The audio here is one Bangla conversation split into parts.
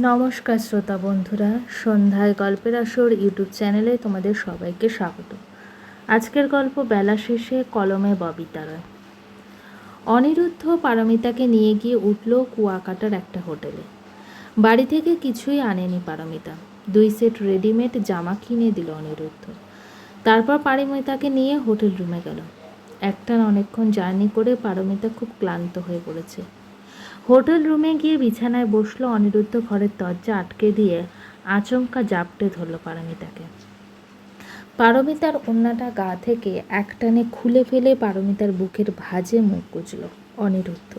নমস্কার শ্রোতা বন্ধুরা, সন্ধ্যায় গল্পের আসর ইউটিউব চ্যানেলে তোমাদের সবাইকে স্বাগত। আজকের গল্প বেলা শেষে কলমে ববিতারয়। অনিরুদ্ধ পারমিতাকে নিয়ে গিয়ে উঠল কুয়াকাটার একটা হোটেলে। বাড়ি থেকে কিছুই আনেনি পারমিতা। দুই সেট রেডিমেড জামা কিনে দিল অনিরুদ্ধ। তারপর পারমিতাকে নিয়ে হোটেল রুমে গেল। একটান অনেকক্ষণ জার্নি করে পারমিতা খুব ক্লান্ত হয়ে পড়েছে। হোটেল রুমে গিয়ে বিছানায় বসল অনিরুদ্ধ, ঘরের দরজা আটকে দিয়ে আচমকা জাপটে ধরলো পারমিতাকে। পারমিতার অন্যটা গা থেকে একটানে খুলে ফেলে পারমিতার বুকের ভাঁজে মুখ গুজল অনিরুদ্ধ।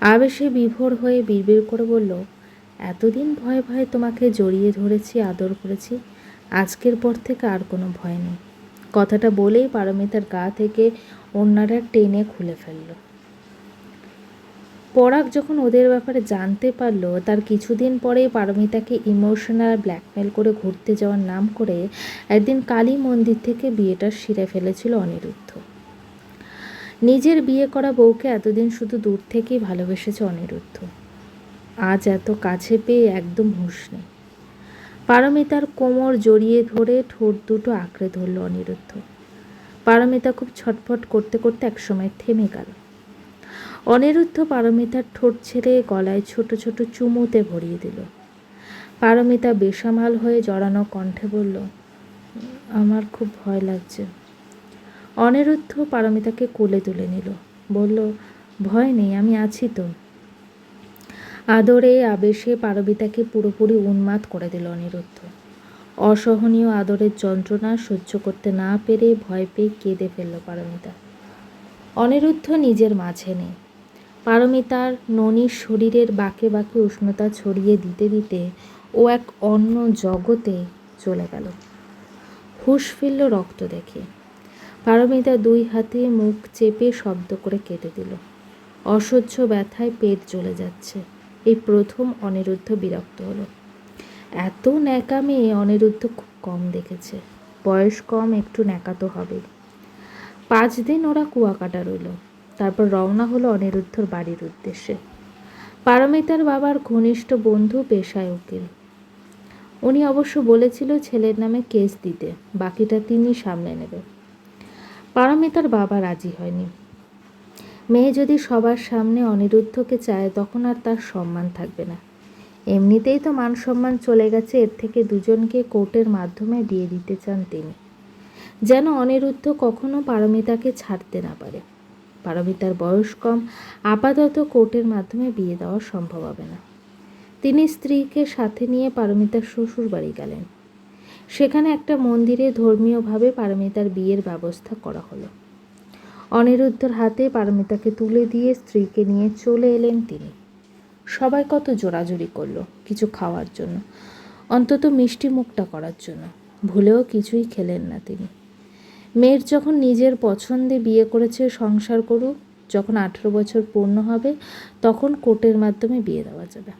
আবেশে বিভোর হয়ে বিড়বিড় করে বলল, এতদিন ভয়ে ভয়ে তোমাকে জড়িয়ে ধরেছি, আদর করেছি, আজকের পর থেকে আর কোনো ভয় নেই। কথাটা বলেই পারমিতার গা থেকে অন্যটা টেনে খুলে ফেলল। পরাগ যখন ওদের ব্যাপারে জানতে পারল, তার কিছুদিন পরেই পারমিতাকে ইমোশনাল ব্ল্যাকমেল করে ঘুরতে যাওয়ার নাম করে একদিন কালী মন্দির থেকে বিয়েটা সিরে ফেলেছিল অনিরুদ্ধ। নিজের বিয়ে করা বউকে এতদিন শুধু দূর থেকেই ভালোবেসেছে অনিরুদ্ধ। আজ এত কাছে পেয়ে একদম হুঁশ নেই। পারমিতার কোমর জড়িয়ে ধরে ঠোঁট দুটো আঁকড়ে ধরল অনিরুদ্ধ। পারমিতা খুব ছটফট করতে করতে একসময় থেমে গেল। অনিরুদ্ধ পারমিতার ঠোঁট ছেড়ে গলায় ছোট ছোট চুমুতে ভরিয়ে দিল। পারমিতা বেসামাল হয়ে জড়ানো কণ্ঠে বলল, আমার খুব ভয় লাগছে। অনিরুদ্ধ পারমিতাকে কোলে তুলে নিল, বলল, ভয় নেই, আমি আছি তো। আদরে আবেশে পারমিতাকে পুরোপুরি উন্মাদ করে দিল অনিরুদ্ধ। অসহনীয় আদরের যন্ত্রণা সহ্য করতে না পেরে ভয় পেয়ে কেঁদে ফেলল পারমিতা। অনিরুদ্ধ নিজের মাঝে নেই পারমিতার ননির শরীরের বাঁকে বাঁকে উষ্ণতা ছড়িয়ে দিতে দিতে ও এক অন্য জগতে চলে গেল। হুশ ফিরল রক্ত দেখে। পারমিতা দুই হাতে মুখ চেপে শব্দ করে কেটে দিল। অসহ্য ব্যথায় পেট জ্বলে যাচ্ছে। এই প্রথম অনিরুদ্ধ বিরক্ত হলো। এত ন্যাকা মেয়ে অনিরুদ্ধ খুব কম দেখেছে। বয়স কম, একটু ন্যাকা তো হবেই পাঁচ দিন ওরা কুয়াকাটা রইল। তারপর রওনা হলো অনিরুদ্ধর বাড়ির উদ্দেশ্যে। পারমিতার বাবার ঘনিষ্ঠ বন্ধু পেশায় উকিল। উনি অবশ্য বলেছিল ছেলের নামে কেস দিতে, বাকিটা তিনি সামলে নেবে পারমিতার বাবা রাজি হয়নি। মেয়ে যদি সবার সামনে অনিরুদ্ধকে চায়, তখন আর তার সম্মান থাকবে না। এমনিতেই তো মান সম্মান চলে গেছে, এর থেকে দুজনকে কোর্টের মাধ্যমে দিয়ে দিতে চান তিনি। যেন অনিরুদ্ধ কখনো পারমিতাকে ছাড়তে না পারে। পারমিতার বয়স কম, আপাতত কোর্টের মাধ্যমে বিয়ে দেওয়া সম্ভব হবে না। তিনি স্ত্রীকে সাথে নিয়ে পারমিতার শ্বশুর বাড়ি গেলেন। সেখানে একটা মন্দিরে ধর্মীয়ভাবে পারমিতার বিয়ের ব্যবস্থা করা হলো। অনিরুদ্ধর হাতে পারমিতাকে তুলে দিয়ে স্ত্রীকে নিয়ে চলে এলেন তিনি। সবাই কত জোরাজুরি করল কিছু খাওয়ার জন্য, অন্তত মিষ্টি মুখটা করার জন্য। ভুলেও কিছুই খেলেন না তিনি। মেয়ের যখন নিজের পছন্দে বিয়ে করেছে, সংসার করুক, যখন আঠেরো বছর পূর্ণ হবে, তখন কোর্টের মাধ্যমে বিয়ে দেওয়া যাবে।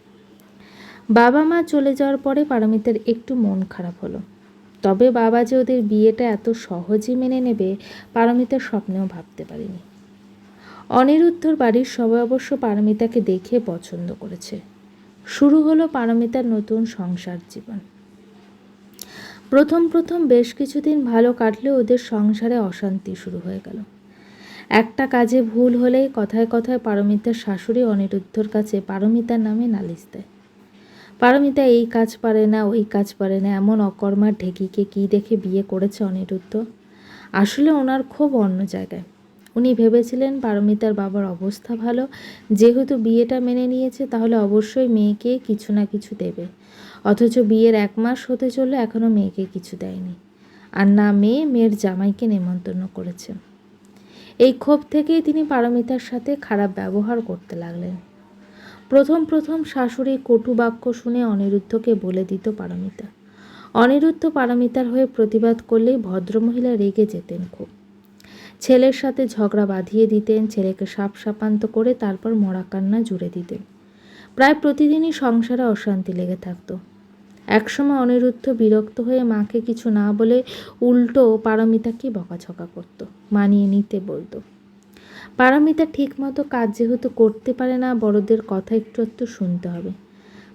বাবা মা চলে যাওয়ার পরে পারমিতার একটু মন খারাপ হলো। তবে বাবা যে ওদের বিয়েটা এত সহজে মেনে নেবে পারমিতার স্বপ্নেও ভাবতে পারিনি। অনিরুদ্ধর বাড়ির সবাই অবশ্য পারমিতাকে দেখে পছন্দ করেছে। শুরু হলো পারমিতার নতুন সংসার জীবন। প্রথম প্রথম বেশ কিছুদিন ভালো কাটলেও ওদের সংসারে অশান্তি শুরু হয়ে গেল। একটা কাজে ভুল হলেই কথায় কথায় পারমিতার শাশুড়ি অনিরুদ্ধর কাছে পারমিতার নামে নালিশ দেয়। পারমিতা এই কাজ পারে না, ওই কাজ পারে না, এমন অকর্মার ঢেকিকে কী দেখে বিয়ে করেছে অনিরুদ্ধ? আসলে ওনার খুব অন্য জায়গায়। উনি ভেবেছিলেন পারমিতার বাবার অবস্থা ভালো, যেহেতু বিয়েটা মেনে নিয়েছে, তাহলে অবশ্যই মেয়েকে কিছু না কিছু দেবে। অথচ বিয়ের এক মাস হতে চললে এখনও মেয়েকে কিছু দেয়নি। আর না মেয়ে, মেয়ের জামাইকে নেমন্তন্ন করেছে। এই ক্ষোভ থেকেই তিনি পারমিতার সাথে খারাপ ব্যবহার করতে লাগলেন। প্রথম প্রথম শাশুড়ি কটু বাক্য শুনে অনিরুদ্ধকে বলে দিত পারমিতা। অনিরুদ্ধ পারমিতার হয়ে প্রতিবাদ করলেই ভদ্রমহিলা রেগে যেতেন খুব। ছেলের সাথে ঝগড়া বাঁধিয়ে দিতেন, ছেলেকে সাপ সাপান্ত করে তারপর মরা কান্না জুড়ে দিতেন। প্রায় প্রতিদিনই সংসারে অশান্তি লেগে থাকতো। একসময় অনিরুদ্ধ বিরক্ত হয়ে মাকে কিছু না বলে উল্টো পারমিতাকে বকাঝকা করতো, মানিয়ে নিতে বলতো। পারমিতা ঠিকমতো কাজ যেহেতু করতে পারে না, বড়দের কথা একটু একটু শুনতে হবে।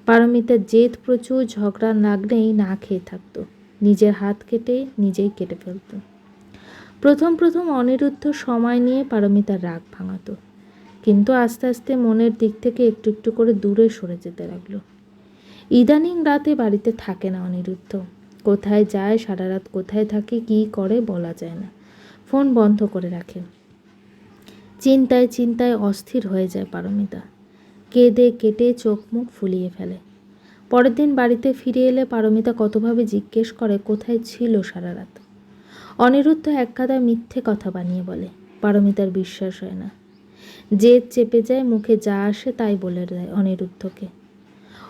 পারমিতার জেদ প্রচুর ঝগড়া লাগলেই না খেয়ে থাকতো। নিজের হাত কেটে নিজেই কেটে ফেলতো। প্রথম প্রথম অনিরুদ্ধ সময় নিয়ে পারমিতার রাগ ভাঙাতো। কিন্তু আস্তে আস্তে মনের দিক থেকে একটু একটু করে দূরে সরে যেতে লাগল। ইদানিং রাতে বাড়িতে থাকে না অনিরুদ্ধ। কোথায় যায়, সারা রাত কোথায় থাকে, কী করে বলা যায় না। ফোন বন্ধ করে রাখে। চিন্তায় চিন্তায় অস্থির হয়ে যায় পারমিতা। কেঁদে কেটে চোখ মুখ ফুলিয়ে ফেলে। পরের দিন বাড়িতে ফিরে এলে পারমিতা কতভাবে জিজ্ঞেস করে কোথায় ছিল সারা রাত। অনিরুদ্ধ এক কাদা মিথ্যে কথা বানিয়ে বলে। পারমিতার বিশ্বাস হয় না। জেদ চেপে যায়, মুখে যা আসে তাই বলে দেয় অনিরুদ্ধকে।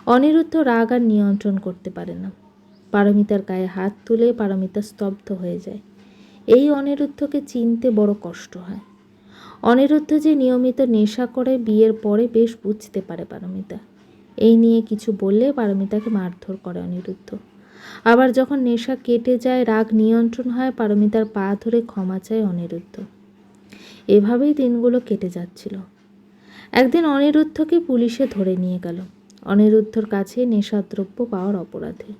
অনিরুদ্ধ রাগ আর নিয়ন্ত্রণ করতে পারে না। পারমিতার গায়ে হাত তুলে পারমিতা স্তব্ধ হয়ে যায়। এই অনিরুদ্ধকে চিনতে বড় কষ্ট হয়। অনিরুদ্ধ যে নিয়মিত নেশা করে বিয়ের পরে বেশ বুঝতে পারে পারমিতা। এই নিয়ে কিছু বললে পারমিতাকে মারধর করে অনিরুদ্ধ। আবার যখন নেশা কেটে যায়, রাগ নিয়ন্ত্রণ হয়, পারমিতার পা ধরে ক্ষমা চায় অনিরুদ্ধ। এভাবেই দিনগুলো কেটে যাচ্ছিল। একদিন অনিরুদ্ধকে পুলিশে ধরে নিয়ে গেল। অনিরুদ্ধর কাছে নেশাদ্রব্য পাওয়ার অপরাধে।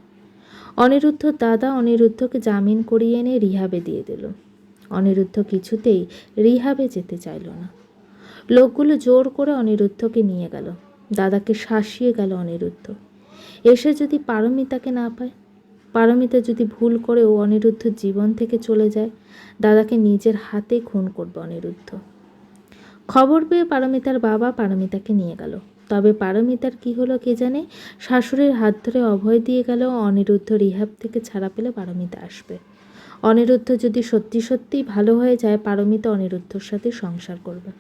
অনিরুদ্ধ দাদা অনিরুদ্ধকে জামিন করিয়ে এনে রিহাবে দিয়ে দিল। অনিরুদ্ধ কিছুতেই রিহাবে যেতে চাইল না। লোকগুলো জোর করে অনিরুদ্ধকে নিয়ে গেল। দাদাকে শাসিয়ে গেল অনিরুদ্ধ। এসে যদি পারমিতাকে না পায় পারমিতা যদি ভুল করে ও অনিরুদ্ধ জীবন থেকে চলে যায়, দাদাকে নিজের হাতে খুন করবে অনিরুদ্ধ। খবর পেয়ে পারমিতার বাবা পারমিতাকে নিয়ে গেল। তবে পারমিতার কি হলো কে জানে? শাশুড়ির হাত ধরে অভয় দিয়ে গেল, অনিরুদ্ধ রিহাব থেকে ছাড়া পেলে পারমিতা আসবে। অনিরুদ্ধ যদি সত্যি সত্যিই ভালো হয়ে যায়, পারমিতা অনিরুদ্ধর সাথে সংসার করবে।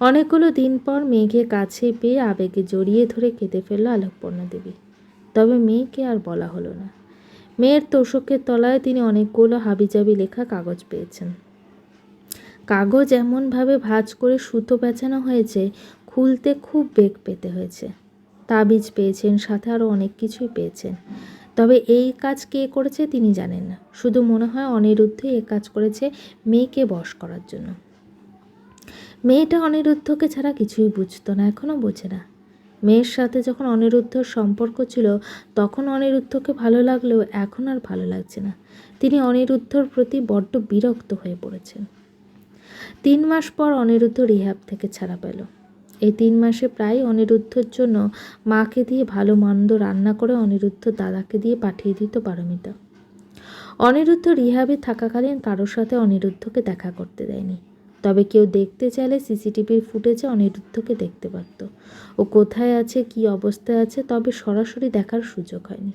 অনেকগুলো দিন পর মেঘে কাছে পেয়ে আবেগে জড়িয়ে ধরে কেঁদে ফেলল আলোকপর্ণা দেবী। তবে মেয়েকে আর বলা হলো না। মেয়ের তোষকের তলায় তিনি অনেকগুলো হাবিজাবি লেখা কাগজ পেয়েছেন। কাগজ এমনভাবে ভাঁজ করে সুতো পেঁচানো হয়েছে, খুলতে খুব বেগ পেতে হয়েছে। তাবিজ পেয়েছেন, সাথে আরও অনেক কিছুই পেয়েছেন। তবে এই কাজ কে করেছে তিনি জানেন না। শুধু মনে হয় অনিরুদ্ধ এ কাজ করেছে মেয়েকে বশ করার জন্য। মেয়েটা অনিরুদ্ধকে ছাড়া কিছুই বুঝতো না, এখনও বোঝে না। মেয়ের সাথে যখন অনিরুদ্ধর সম্পর্ক ছিল, তখন অনিরুদ্ধকে ভালো লাগলেও এখন আর ভালো লাগছে না। তিনি অনিরুদ্ধর প্রতি বড্ড বিরক্ত হয়ে পড়েছেন। তিন মাস পর অনিরুদ্ধ রিহাব থেকে ছাড়া পেল। এই তিন মাসে প্রায় অনিরুদ্ধর জন্য মাকে দিয়ে ভালো মন্দ রান্না করে অনিরুদ্ধ দাদাকে দিয়ে পাঠিয়ে দিত পারমিতা। অনিরুদ্ধ রিহাবে থাকাকালীন কারোর সাথে অনিরুদ্ধকে দেখা করতে দেয়নি। তবে কেউ দেখতে চাইলে সিসিটিভির ফুটেজে অনিরুদ্ধকে দেখতে পারত। ও কোথায় আছে, কি অবস্থায় আছে, তবে সরাসরি দেখার সুযোগ হয়নি।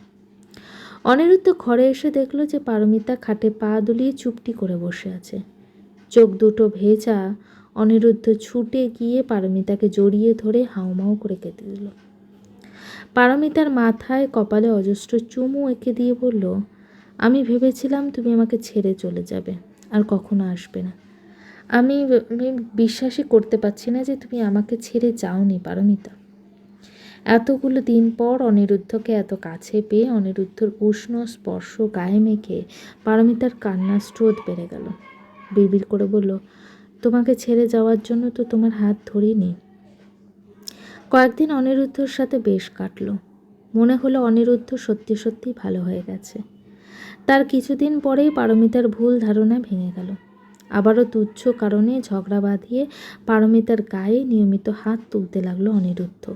অনিরুদ্ধ ঘরে এসে দেখল যে পারমিতা খাটে পা দুলিয়ে চুপটি করে বসে আছে। চোখ দুটো ভেজা, অনিরুদ্ধ ছুটে গিয়ে পারমিতাকে জড়িয়ে ধরে হাউমাউ করে কেটে দিল। পারমিতার মাথায় কপালে অজস্র চুমু এঁকে দিয়ে বলল, আমি ভেবেছিলাম তুমি আমাকে ছেড়ে চলে যাবে, আর কখনো আসবে না। আমি আমি বিশ্বাসই করতে পারছি না যে তুমি আমাকে ছেড়ে যাওনি, পারমিতা। এতগুলো দিন পর অনিরুদ্ধকে এত কাছে পেয়ে অনিরুদ্ধর উষ্ণ স্পর্শ গায়ে মেখে পারমিতার কান্নার স্রোত বেড়ে গেল। বিড়বিড় করে বলল, তোমাকে ছেড়ে যাওয়ার জন্য তো তোমার হাত ধরিনি কয়েকদিন অনিরুদ্ধর সাথে বেশ কাটলো। মনে হলো অনিরুদ্ধ সত্যি সত্যি ভালো হয়ে গেছে। তার কিছুদিন পরেই পারমিতার ভুল ধারণা ভেঙে গেল। আবারও তুচ্ছ কারণে ঝগড়া বাঁধিয়ে পারমিতার গায়ে নিয়মিত হাত তুলতে লাগল অনিরুদ্ধ।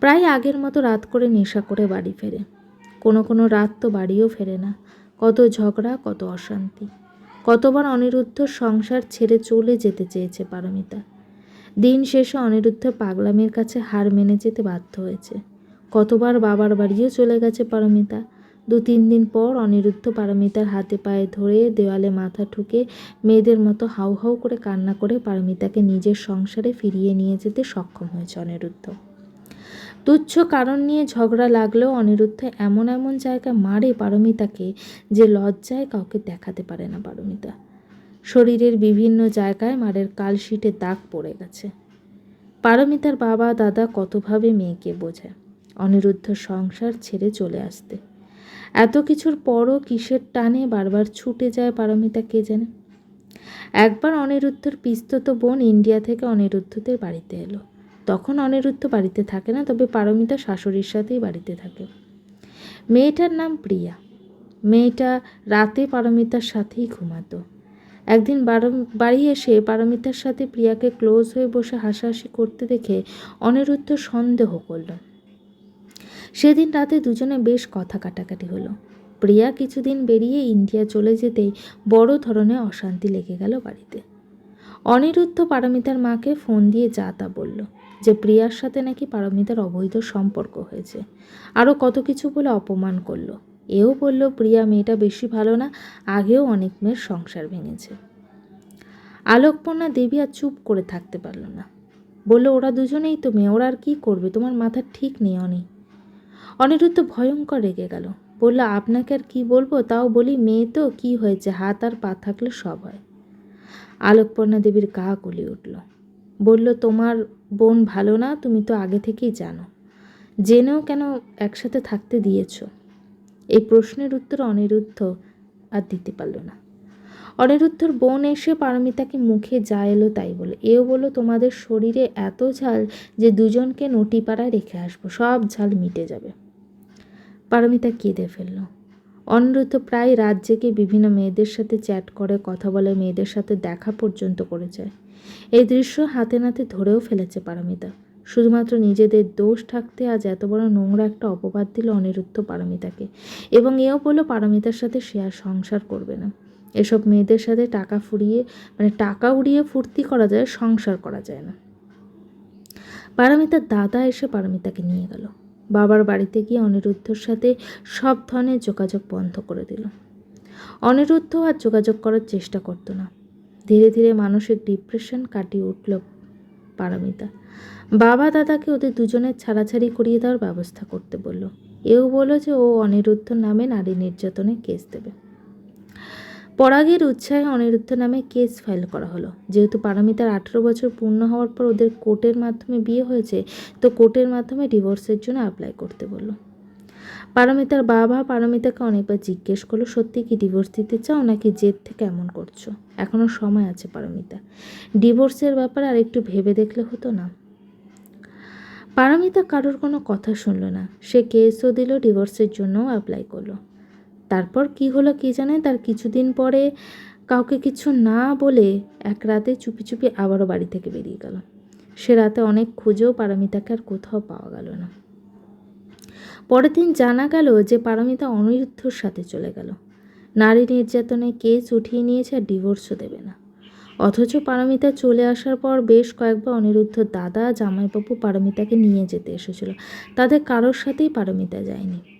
প্রায় আগের মতো রাত করে নেশা করে বাড়ি ফেরে। কোনো কোনো রাত তো বাড়িও ফেরে না। কত ঝগড়া, কত অশান্তি। কতবার অনিরুদ্ধ সংসার ছেড়ে চলে যেতে চেয়েছে পারমিতা। দিন শেষে অনিরুদ্ধ পাগলামের কাছে হার মেনে যেতে বাধ্য হয়েছে। কতবার বাবার বাড়িও চলে গেছে পারমিতা। দু তিন দিন পর অনিরুদ্ধ পারমিতার হাতে পায়ে ধরে দেওয়ালে মাথা ঠুকে মেয়েদের মতো হাউ হাউ করে কান্না করে পারমিতাকে নিজের সংসারে ফিরিয়ে নিয়ে যেতে সক্ষম হয়েছে অনিরুদ্ধ। তুচ্ছ কারণ নিয়ে ঝগড়া লাগলেও অনিরুদ্ধ এমন এমন জায়গায় মারে পারমিতাকে যে লজ্জায় কাউকে দেখাতে পারে না পারমিতা। শরীরের বিভিন্ন জায়গায় মারের কালশিটে দাগ পড়ে গেছে। পারমিতার বাবা, দাদা কতভাবে মেয়েকে বোঝায় অনিরুদ্ধ সংসার ছেড়ে চলে আসতে এত কিছুর পরও কিসের টানে বারবার ছুটে যায় পারমিতা কে জানে একবার অনিরুদ্ধর পিস্তত বোন ইন্ডিয়া থেকে অনিরুদ্ধদের বাড়িতে এলো। তখন অনিরুদ্ধ বাড়িতে থাকে না, তবে পারমিতা শাশুড়ির সাথেই বাড়িতে থাকে। মেয়েটার নাম প্রিয়া। মেয়েটা রাতে পারমিতার সাথেই ঘুমাতো। একদিন বাড়ি এসে পারমিতার সাথে প্রিয়াকে ক্লোজ হয়ে বসে হাসাহাসি করতে দেখে অনিরুদ্ধ সন্দেহ করল। সেদিন রাতে দুজনে বেশ কথা কাটাকাটি হলো। প্রিয়া কিছুদিন বেরিয়ে ইন্ডিয়া চলে যেতেই বড় ধরনের অশান্তি লেগে গেল বাড়িতে। অনিরুদ্ধ পারমিতার মাকে ফোন দিয়ে যা তা বলল, যে প্রিয়ার সাথে নাকি পারমিতার অবৈধ সম্পর্ক হয়েছে। আরও কত কিছু বলে অপমান করল। এও বলল, প্রিয়া, মেয়েটা বেশি ভালো না, আগেও অনেক মেয়ের সংসার ভেঙেছে। আলোকপর্ণা দেবী আর চুপ করে থাকতে পারল না। বলল, ওরা দুজনেই তো মেয়ে, ওরা আর কী করবে? তোমার মাথা ঠিক নেই অনি অনিরুদ্ধ ভয়ঙ্কর রেগে গেল। বলল, আপনাকে আর কি বলব? তাও বলি, মেয়ে তো, কি হয়েছে? হাত আর পা থাকলে সব হয়। আলোকপর্ণা দেবীর গা গলে উঠল। বলল, তোমার বোন ভালো না? তুমি তো আগে থেকেই জানো। জেনেও কেন একসাথে থাকতে দিয়েছ? এই প্রশ্নের উত্তর অনিরুদ্ধ আর দিতে পারল না। অনিরুদ্ধর বোন এসে পারমিতাকে মুখে যা এলো তাই বলে। এও বলো তোমাদের শরীরে এত ঝাল যে দুজনকে নটিপাড়ায় রেখে আসব। সব ঝাল মিটে যাবে। পারমিতা কেঁদে ফেলল। অনিরুদ্ধ প্রায় রাত জেগে বিভিন্ন মেয়েদের সাথে চ্যাট করে, কথা বলে, মেয়েদের সাথে দেখা পর্যন্ত করে যায়। এই দৃশ্য হাতে নাতে ধরেও ফেলেছে পারমিতা। শুধুমাত্র নিজেদের দোষ থাকতে আজ এত বড় নোংরা একটা অপবাদ দিল অনিরুদ্ধ পারমিতাকে। এবং এও বলল, পারমিতার সাথে সে আর সংসার করবে না। এসব মেয়েদের সাথে টাকা ফুরিয়ে মানে টাকা উড়িয়ে ফুর্তি করা যায়, সংসার করা যায় না। পারমিতার দাদা এসে পারমিতাকে নিয়ে গেল। বাবার বাড়িতে গিয়ে অনিরুদ্ধর সাথে সব ধরনের যোগাযোগ বন্ধ করে দিল। অনিরুদ্ধ আর যোগাযোগ করার চেষ্টা করতো না। ধীরে ধীরে মানসিক ডিপ্রেশন কাটিয়ে উঠল পারমিতা। বাবা দাদাকে ওদের দুজনের ছাড়াছাড়ি করিয়ে দেওয়ার ব্যবস্থা করতে বলল। এও বলল যে ও অনিরুদ্ধ নামে নারী নির্যাতনে কেস দেবে। পরাগের উৎসাহে অনিরুদ্ধ নামে কেস ফাইল করা হলো। যেহেতু পারমিতার আঠেরো বছর পূর্ণ হওয়ার পর ওদের কোর্টের মাধ্যমে বিয়ে হয়েছে, তো কোর্টের মাধ্যমে ডিভোর্সের জন্য অ্যাপ্লাই করতে বলল। পারমিতার বাবা পারমিতাকে অনেকবার জিজ্ঞেস করল, সত্যি কি ডিভোর্স দিতে চাও নাকি জেদ থেকে এমন করছ? এখনও সময় আছে পারমিতা ডিভোর্সের ব্যাপারে আর একটু ভেবে দেখলে হতো না। পারমিতা কারোর কোনো কথা শুনলো না। সে কেসও দিল, ডিভোর্সের জন্যও অ্যাপ্লাই করল। তারপর কি হলো কি জানে? তার কিছুদিন পরে কাউকে কিছু না বলে এক রাতে চুপি চুপি আবারও বাড়ি থেকে বেরিয়ে গেল। সে রাতে অনেক খুঁজেও পারমিতাকে আর কোথাও পাওয়া গেল না। পরের দিন জানা গেল যে পারমিতা অনিরুদ্ধর সাথে চলে গেল। নারী নির্যাতনে কেস উঠিয়ে নিয়েছে আর ডিভোর্সও দেবে না। অথচ পারমিতা চলে আসার পর বেশ কয়েকবার অনিরুদ্ধ দাদা, জামাইবাবু পারমিতাকে নিয়ে যেতে এসেছিল। তাদের কারোর সাথেই পারমিতা যায়নি।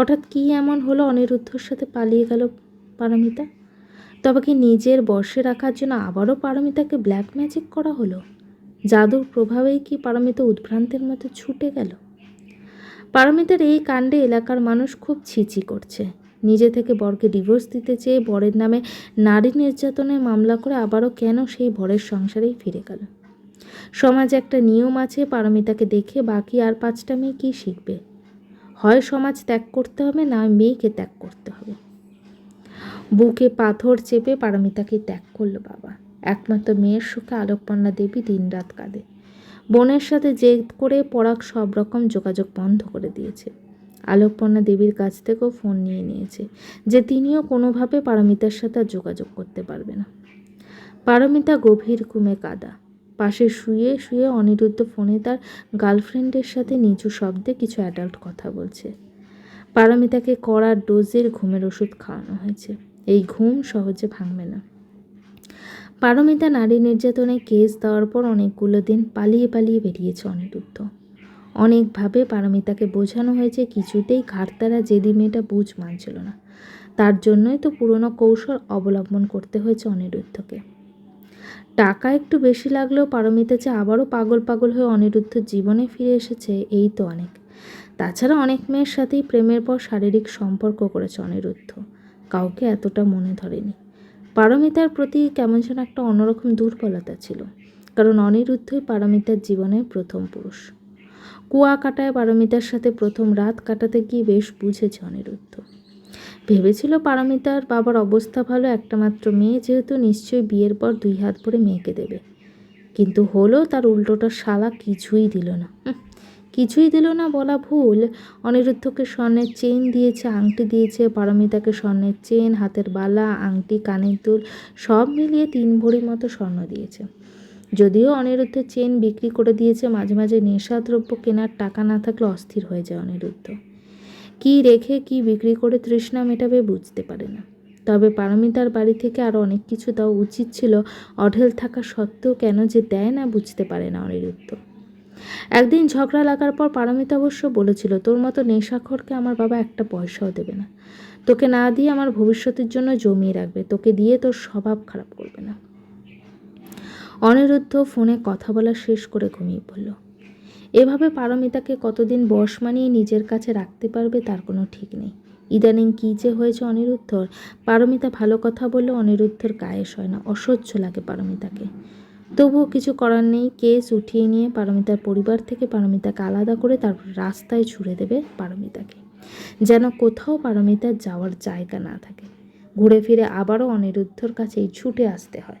হঠাৎ কী এমন হলো অনিরুদ্ধর সাথে পালিয়ে গেল পারমিতা? তবে কি নিজের বর্ষে রাখার জন্য আবারও পারমিতাকে ব্ল্যাক ম্যাজিক করা হলো? জাদুর প্রভাবেই কি পারমিতা উদ্ভ্রান্তের মতো ছুটে গেল? পারমিতার এই কাণ্ডে এলাকার মানুষ খুব ছিচি করছে। নিজে থেকে বরকে ডিভোর্স দিতে চেয়ে বরের নামে নারী নির্যাতনের মামলা করে আবারও কেন সেই বরের সংসারেই ফিরে গেল? সমাজে একটা নিয়ম আছে, পারমিতাকে দেখে বাকি আর পাঁচটা মেয়ে কী শিখবে? হয় সমাজ ত্যাগ করতে হবে, না মেয়েকে ত্যাগ করতে হবে। বুকে পাথর চেপে পারমিতাকে ত্যাগ করল বাবা। একমাত্র মেয়ের সুখে আলোকপর্ণা দেবী দিনরাত কাঁদে। বোনের সাথে জেদ করে পরাগ সব রকম যোগাযোগ বন্ধ করে দিয়েছে। আলোকপর্ণা দেবীর কাছ থেকেও ফোন নিয়ে নিয়েছে যে তিনিও কোনোভাবে পারমিতার সাথে যোগাযোগ করতে পারবে না। পারমিতা গভীর ঘুমে কাদা। পাশে শুয়ে শুয়ে অনিরুদ্ধ ফোনে তার গার্লফ্রেন্ডের সাথে নিচু শব্দে কিছু অ্যাডাল্ট কথা বলছে। পারমিতাকে কড়া ডোজের ঘুমের ওষুধ খাওয়ানো হয়েছে। এই ঘুম সহজে ভাঙবে না। পারমিতা নারী নির্যাতনে কেস দেওয়ার পর অনেকগুলো দিন পালিয়ে পালিয়ে বেরিয়েছে অনিরুদ্ধ। অনেকভাবে পারমিতাকে বোঝানো হয়েছে কিছুতেই ঘাটতারা জেদি মেয়েটা বুঝ মানছিল না। তার জন্যই তো পুরনো কৌশল অবলম্বন করতে হয়েছে অনিরুদ্ধকে। টাকা একটু বেশি লাগলেও পারমিতা যে আবারও পাগল পাগল হয়ে অনিরুদ্ধ জীবনে ফিরে এসেছে, এই তো অনেক। তাছাড়া অনেক মেয়ের সাথেই প্রেমের পর শারীরিক সম্পর্ক করেছে অনিরুদ্ধ। কাউকে এতটা মনে ধরেনি। পারমিতার প্রতি কেমন যেন একটা অন্যরকম দুর্বলতা ছিল, কারণ অনিরুদ্ধই পারমিতার জীবনের প্রথম পুরুষ। কুয়া কাটায় পারমিতার সাথে প্রথম রাত কাটাতে গিয়ে বেশ বুঝেছে অনিরুদ্ধ। ভেবেছিল পারমিতার বাবার অবস্থা ভালো, একটা মাত্র মেয়ে যেহেতু নিশ্চয়ই বিয়ের পর দুই হাত ভরে মেয়েকে দেবে। কিন্তু হলো তার উল্টোটা শালা কিছুই দিল না। কিছুই দিল না বলা ভুল। অনিরুদ্ধকে স্বর্ণের চেন দিয়েছে, আংটি দিয়েছে, পারমিতাকে স্বর্ণের চেন হাতের বালা, আংটি, কানের দুল, সব মিলিয়ে তিন ভরি মতো স্বর্ণ দিয়েছে। যদিও অনিরুদ্ধের চেন বিক্রি করে দিয়েছে, মাঝে মাঝে নেশাদ্রব্য কেনার টাকা না থাকলে অস্থির হয়ে যায় অনিরুদ্ধ। কী রেখে কি বিক্রি করে তৃষ্ণা মেটাবে বুঝতে পারে না। তবে পারমিতার বাড়ি থেকে আরও অনেক কিছু দেওয়া উচিত ছিল, অঢেল থাকা সত্ত্বেও কেন যে দেয় না বুঝতে পারে না অনিরুদ্ধ। একদিন ঝগড়া লাগার পর পারমিতা অবশ্য বলেছিল, তোর মতো নেশাখরকে আমার বাবা একটা পয়সাও দেবে না। তোকে না দিয়ে আমার ভবিষ্যতের জন্য জমিয়ে রাখবে, তোকে দিয়ে তোর স্বভাব খারাপ করবে না। অনিরুদ্ধ ফোনে কথা বলা শেষ করে ঘুমিয়ে পড়ল। এভাবে পারমিতাকে কতদিন বশ মানিয়ে নিজের কাছে রাখতে পারবে তার কোনো ঠিক নেই। ইদানিং কী যে হয়েছে অনিরুদ্ধর? পারমিতা ভালো কথা বললে অনিরুদ্ধর গায়েস হয় না, অসহ্য লাগে পারমিতাকে। তবুও কিছু করার নেই, কেস উঠিয়ে নিয়ে পারমিতার পরিবার থেকে পারমিতাকে আলাদা করে তারপর রাস্তায় ছুড়ে দেবে পারমিতাকে। যেন কোথাও পারমিতার যাওয়ার জায়গা না থাকে। ঘুরে ফিরে আবারও অনিরুদ্ধর কাছেই ছুটে আসতে হয়।